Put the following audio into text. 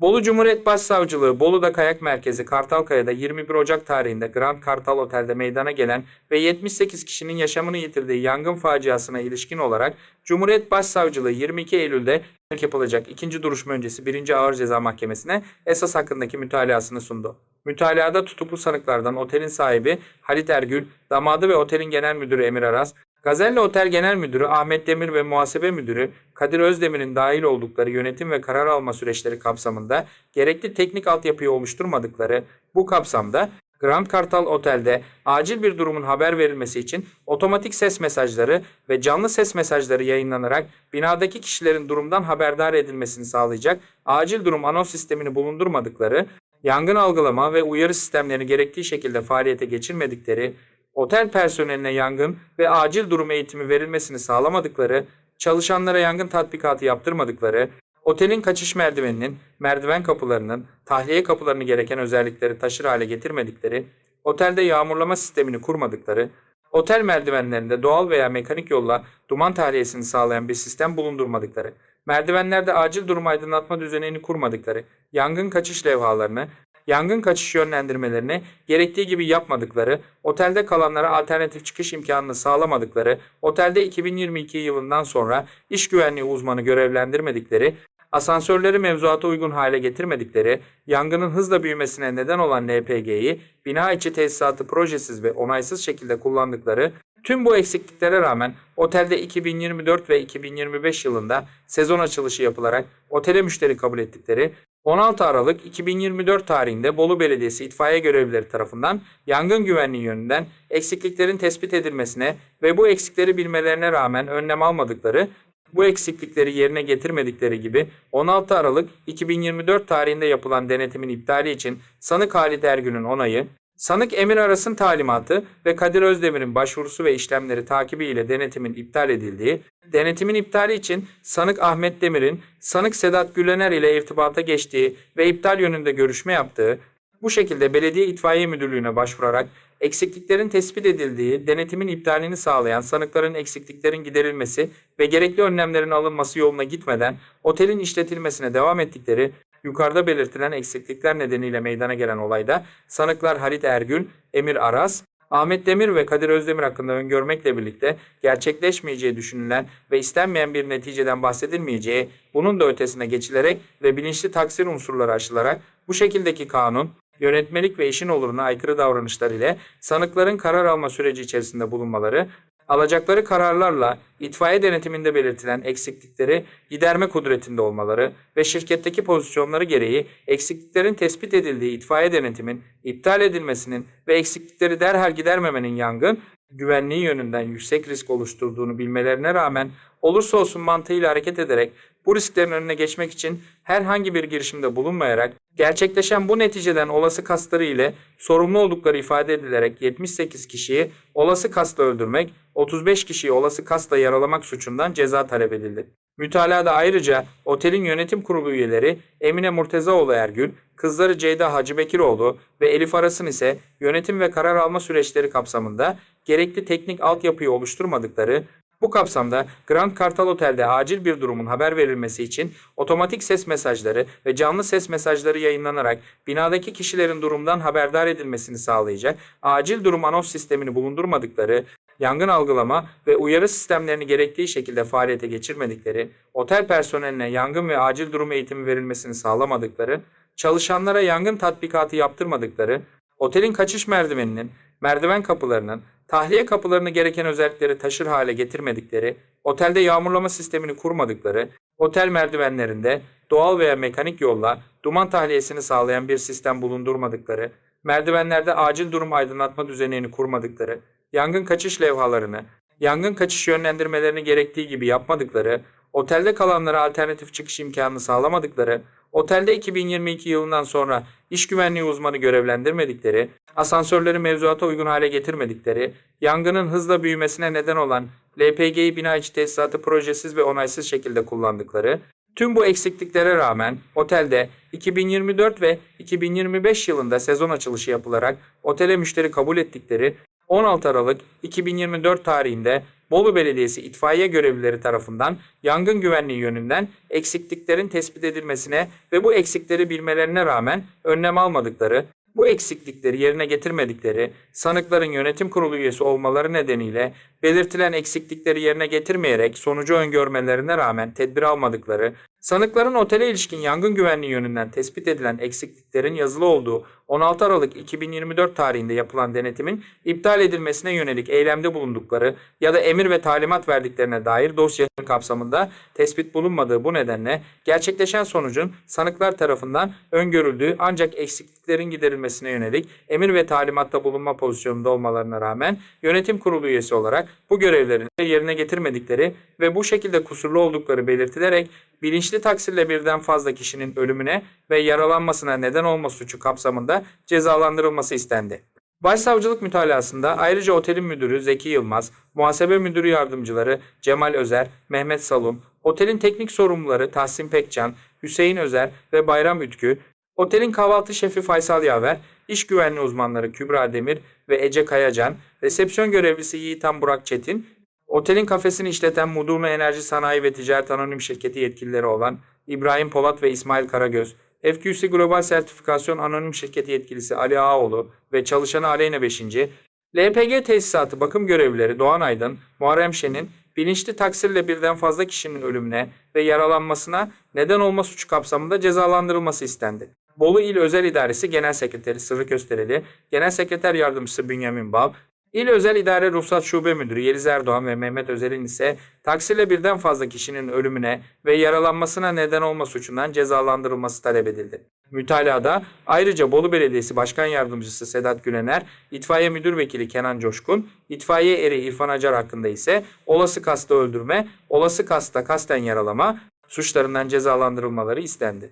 Bolu Cumhuriyet Başsavcılığı Bolu'da Kayak Merkezi Kartalkaya'da 21 Ocak tarihinde Grand Kartal Otel'de meydana gelen ve 78 kişinin yaşamını yitirdiği yangın faciasına ilişkin olarak Cumhuriyet Başsavcılığı 22 Eylül'de yapılacak ikinci duruşma öncesi 1. Ağır Ceza Mahkemesi'ne esas hakkındaki mütalasını sundu. Mütalada tutuklu sanıklardan otelin sahibi Halit Ergül, damadı ve otelin genel müdürü Emir Aras, Gazelli Otel Genel Müdürü Ahmet Demir ve Muhasebe Müdürü Kadir Özdemir'in dahil oldukları yönetim ve karar alma süreçleri kapsamında gerekli teknik altyapıyı oluşturmadıkları bu kapsamda Grand Kartal Otel'de acil bir durumun haber verilmesi için otomatik ses mesajları ve canlı ses mesajları yayınlanarak binadaki kişilerin durumdan haberdar edilmesini sağlayacak acil durum anons sistemini bulundurmadıkları, yangın algılama ve uyarı sistemlerini gerektiği şekilde faaliyete geçirmedikleri, otel personeline yangın ve acil durum eğitimi verilmesini sağlamadıkları, çalışanlara yangın tatbikatı yaptırmadıkları, otelin kaçış merdiveninin, merdiven kapılarının, tahliye kapılarını gereken özellikleri taşır hale getirmedikleri, otelde yağmurlama sistemini kurmadıkları, otel merdivenlerinde doğal veya mekanik yolla duman tahliyesini sağlayan bir sistem bulundurmadıkları, merdivenlerde acil durum aydınlatma düzenini kurmadıkları, yangın kaçış levhalarını, yangın kaçış yönlendirmelerini gerektiği gibi yapmadıkları, otelde kalanlara alternatif çıkış imkanını sağlamadıkları, otelde 2022 yılından sonra iş güvenliği uzmanı görevlendirmedikleri, asansörleri mevzuata uygun hale getirmedikleri, yangının hızla büyümesine neden olan LPG'yi bina içi tesisatı projesiz ve onaysız şekilde kullandıkları, tüm bu eksikliklere rağmen otelde 2024 ve 2025 yılında sezon açılışı yapılarak otele müşteri kabul ettikleri, 16 Aralık 2024 tarihinde Bolu Belediyesi itfaiye görevlileri tarafından yangın güvenliği yönünden eksikliklerin tespit edilmesine ve bu eksikleri bilmelerine rağmen önlem almadıkları, bu eksiklikleri yerine getirmedikleri gibi 16 Aralık 2024 tarihinde yapılan denetimin iptali için sanık Halit Ergün'ün onayı, sanık Emir Aras'ın talimatı ve Kadir Özdemir'in başvurusu ve işlemleri takibi ile denetimin iptal edildiği, denetimin iptali için sanık Ahmet Demir'in sanık Sedat Gülener ile irtibata geçtiği ve iptal yönünde görüşme yaptığı, bu şekilde Belediye İtfaiye Müdürlüğü'ne başvurarak eksikliklerin tespit edildiği, denetimin iptalini sağlayan sanıkların eksikliklerin giderilmesi ve gerekli önlemlerin alınması yoluna gitmeden otelin işletilmesine devam ettikleri yukarıda belirtilen eksiklikler nedeniyle meydana gelen olayda sanıklar Halit Ergül, Emir Aras, Ahmet Demir ve Kadir Özdemir hakkında öngörmekle birlikte gerçekleşmeyeceği düşünülen ve istenmeyen bir neticeden bahsedilmeyeceği, bunun da ötesine geçilerek ve bilinçli taksir unsurları aşılarak bu şekildeki kanun, yönetmelik ve işin oluruna aykırı davranışlar ile sanıkların karar alma süreci içerisinde bulunmaları, alacakları kararlarla itfaiye denetiminde belirtilen eksiklikleri giderme kudretinde olmaları ve şirketteki pozisyonları gereği eksikliklerin tespit edildiği itfaiye denetimin iptal edilmesinin ve eksiklikleri derhal gidermemenin yangın güvenliği yönünden yüksek risk oluşturduğunu bilmelerine rağmen olursa olsun mantığıyla hareket ederek bu risklerin önüne geçmek için herhangi bir girişimde bulunmayarak gerçekleşen bu neticeden olası kasları ile sorumlu oldukları ifade edilerek 78 kişiyi olası kasla öldürmek, 35 kişiyi olası kasla yaralamak suçundan ceza talep edildi. Mütalada ayrıca otelin yönetim kurulu üyeleri Emine Murtezaoğlu Ergül, kızları Ceyda Hacıbekiroğlu ve Elif Aras'ın ise yönetim ve karar alma süreçleri kapsamında gerekli teknik altyapıyı oluşturmadıkları, bu kapsamda Grand Kartal Otel'de acil bir durumun haber verilmesi için otomatik ses mesajları ve canlı ses mesajları yayınlanarak binadaki kişilerin durumdan haberdar edilmesini sağlayacak acil durum anons sistemini bulundurmadıkları, yangın algılama ve uyarı sistemlerini gerektiği şekilde faaliyete geçirmedikleri, otel personeline yangın ve acil durum eğitimi verilmesini sağlamadıkları, çalışanlara yangın tatbikatı yaptırmadıkları, otelin kaçış merdiveninin, merdiven kapılarının, tahliye kapılarını gereken özellikleri taşır hale getirmedikleri, otelde yağmurlama sistemini kurmadıkları, otel merdivenlerinde doğal veya mekanik yolla duman tahliyesini sağlayan bir sistem bulundurmadıkları, merdivenlerde acil durum aydınlatma düzenini kurmadıkları, yangın kaçış levhalarını, yangın kaçış yönlendirmelerini gerektiği gibi yapmadıkları, otelde kalanlara alternatif çıkış imkanını sağlamadıkları, otelde 2022 yılından sonra iş güvenliği uzmanı görevlendirmedikleri, asansörleri mevzuata uygun hale getirmedikleri, yangının hızla büyümesine neden olan LPG'yi bina içi tesisatı projesiz ve onaysız şekilde kullandıkları, Tüm bu eksikliklere rağmen otelde 2024 ve 2025 yılında sezon açılışı yapılarak otele müşteri kabul ettikleri, 16 Aralık 2024 tarihinde Bolu Belediyesi itfaiye görevlileri tarafından yangın güvenliği yönünden eksikliklerin tespit edilmesine ve bu eksikleri bilmelerine rağmen önlem almadıkları, bu eksiklikleri yerine getirmedikleri, sanıkların yönetim kurulu üyesi olmaları nedeniyle belirtilen eksiklikleri yerine getirmeyerek sonucu öngörmelerine rağmen tedbir almadıkları, sanıkların otele ilişkin yangın güvenliği yönünden tespit edilen eksikliklerin yazılı olduğu 16 Aralık 2024 tarihinde yapılan denetimin iptal edilmesine yönelik eylemde bulundukları ya da emir ve talimat verdiklerine dair dosyanın kapsamında tespit bulunmadığı bu nedenle gerçekleşen sonucun sanıklar tarafından öngörüldüğü ancak eksikliklerin giderilmesine yönelik emir ve talimatta bulunma pozisyonunda olmalarına rağmen yönetim kurulu üyesi olarak bu görevlerini yerine getirmedikleri ve bu şekilde kusurlu oldukları belirtilerek bilinçli taksirle birden fazla kişinin ölümüne ve yaralanmasına neden olma suçu kapsamında cezalandırılması istendi. Başsavcılık mütalasında ayrıca otelin müdürü Zeki Yılmaz, muhasebe müdürü yardımcıları Cemal Özer, Mehmet Salum, otelin teknik sorumluları Tahsin Pekcan, Hüseyin Özer ve Bayram Ütkü, otelin kahvaltı şefi Faysal Yaver, iş güvenliği uzmanları Kübra Demir ve Ece Kayacan, resepsiyon görevlisi Yiğitan Burak Çetin, otelin kafesini işleten Mudurnu Enerji Sanayi ve Ticaret Anonim Şirketi yetkilileri olan İbrahim Polat ve İsmail Karagöz, FQC Global Sertifikasyon Anonim Şirketi yetkilisi Ali Ağoğlu ve çalışanı Aleyna Beşinci, LPG tesisatı bakım görevlileri Doğan Aydın, Muharrem Şen'in bilinçli taksirle birden fazla kişinin ölümüne ve yaralanmasına neden olma suçu kapsamında cezalandırılması istendi. Bolu İl Özel İdaresi Genel Sekreteri Sırrı Köstereli, Genel Sekreter Yardımcısı Bünyamin Bal, İl Özel İdare Ruhsat Şube Müdürü Yeliz Erdoğan ve Mehmet Özel'in ise taksirle birden fazla kişinin ölümüne ve yaralanmasına neden olma suçundan cezalandırılması talep edildi. Mütalada ayrıca Bolu Belediyesi Başkan Yardımcısı Sedat Gülener, İtfaiye Müdür Vekili Kenan Coşkun, İtfaiye Eri İrfan Acar hakkında ise olası kasta öldürme, olası kasta kasten yaralama suçlarından cezalandırılmaları istendi.